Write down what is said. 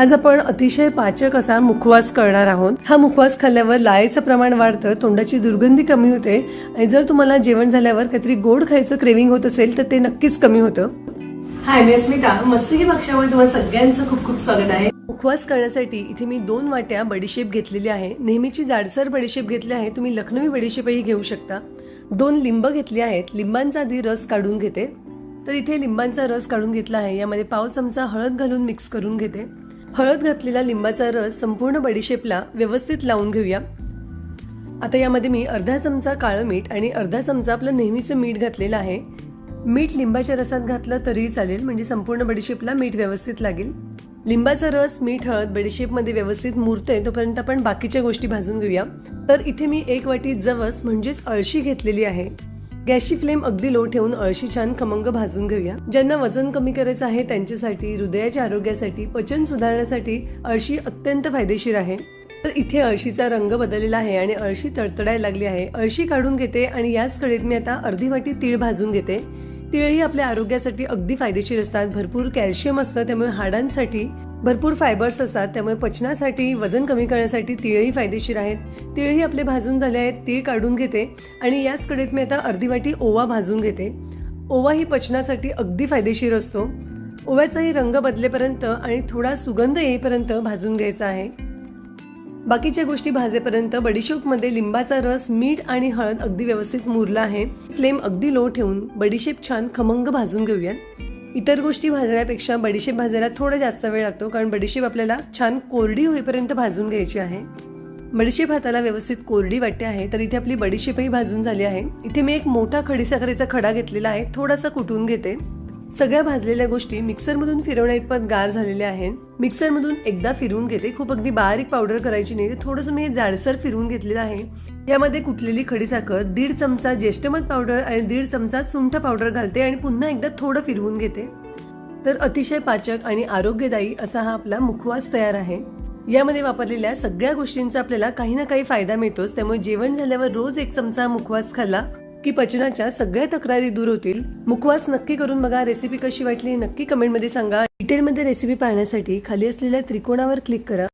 आज आपण अतिशय पाचक असा मुखवास करणार आहोत. हा मुखवास खाल्ल्यावर लाळेचं प्रमाण वाढतं तोंडाची दुर्गंधी कमी होते आणि जर तुम्हाला जेवण झाल्यावर काहीतरी गोड खायचं क्रेविंग होत असेल तर ते नक्कीच कमी होतं. हाय मी अस्मिता. मस्ती पक्षामध्ये तुम्हाला सगळ्यांचं खूप खूप स्वागत आहे. मुखवास करण्यासाठी इथे मी दोन वाट्या बडीशेप घेतलेली आहे. नेहमीची जाडसर बडीशेप घेतली आहे. तुम्ही लखनवी बडीशेपही घेऊ शकता. दोन लिंब घेतली आहेत. लिंबांचा आधी रस काढून घेते. तर इथे लिंबांचा रस काढून घेतला आहे. यामध्ये पाव चमचा हळद घालून मिक्स करून घेते. हळद घातलेला लिंबाचा रस संपूर्ण बडीशेपला व्यवस्थित लावून घेऊया. आता यामध्ये मी अर्धा चमचा काळं मीठ आणि अर्धा चमचा आपलं नेहमीचं मीठ घातलेलं आहे. मीठ लिंबाच्या रसात घातलं तरीही चालेल म्हणजे संपूर्ण बडीशेपला मीठ व्यवस्थित लागेल. लिंबाचा रस मीठ हळद बडीशेपमध्ये व्यवस्थित मुरते तोपर्यंत आपण बाकीच्या गोष्टी भाजून घेऊया. तर इथे मी एक वाटी जवस म्हणजेच अळशी घेतलेली आहे. गॅसची फ्लेम अगदी लो ठेवून अळशी छान खमंग भाजून घेऊया. ज्यांना वजन कमी करायचं आहे त्यांच्यासाठी हृदयाच्या आरोग्यासाठी पचन सुधारण्यासाठी अळशी अत्यंत फायदेशीर आहे. तर इथे अळशीचा रंग बदललेला आहे आणि अळशी तडतडायला लागली आहे. अळशी काढून घेते आणि याच कडेत मी आता अर्धी वाटी तीळ भाजून घेते. तिळही आपल्या आरोग्यासाठी अगदी फायदेशीर असतात. भरपूर कॅल्शियम असतं त्यामुळे हाडांसाठी भरपूर फायबर्स असतात. त्यामुळे पचनासाठी वजन कमी करण्यासाठी तिळही फायदेशीर आहेत. तिळही आपले भाजून झाले आहेत तीळ काढून घेते. आणि याच कडेत मी आता अर्धी वाटी ओवा भाजून घेते. ओवा ही पचनासाठी अगदी फायदेशीर असतो. ओव्याचाही रंग बदलेपर्यंत आणि थोडा सुगंध येईपर्यंत भाजून घ्यायचा आहे. बाकीच्या गोष्टी भाजेपर्यंत बडीशेपमध्ये लिंबाचा रस मीठ आणि हळद अगदी व्यवस्थित मुरला आहे. फ्लेम अगदी लो ठेवून बडीशेप छान खमंग भाजून घेऊयात. इतर गोष्टी भाजण्यापेक्षा बडीशेप भाजायला थोडा जास्त वेळ लागतो कारण बडीशेप आपल्याला छान कोरडी होईपर्यंत भाजून घ्यायची आहे. बडीशेप हाताला व्यवस्थित कोरडी वाटते आहे तर इथे आपली बडीशेपही भाजून झाली आहे. इथे मी एक मोठा खडीसाखरेचा खडा घेतलेला आहे थोडासा कुटून घेते. सगळ्या भाजलेल्या गोष्टी मिक्सरमधून फिरवण्या इतपत गार झालेल्या आहेत. मिक्सरमधून एकदा फिरवून घेते. खूप अगदी बारीक पावडर करायची नाही. थोडंसं मी हे जाडसर फिरवून घेतलेलं आहे. यामध्ये कुठलेली खडीसाखर दीड चमचा ज्येष्ठमध पावडर आणि दीड चमचा सुंठ पावडर घालते आणि पुन्हा एकदा थोडं फिरवून घेते. तर अतिशय पाचक आणि आरोग्यदायी असा हा आपला मुखवास तयार आहे. यामध्ये वापरलेल्या सगळ्या गोष्टींचा आपल्याला काही ना काही फायदा मिळतोच. त्यामुळे जेवण झाल्यावर रोज एक चमचा मुखवास खाल्ला की पचनाच्या सगळ्या तक्रारी दूर होतील. मुखवास नक्की करून बघा. रेसिपी कशी वाटली नक्की कमेंटमध्ये सांगा. डिटेलमध्ये रेसिपी पाहण्यासाठी खाली असलेल्या त्रिकोणावर क्लिक करा.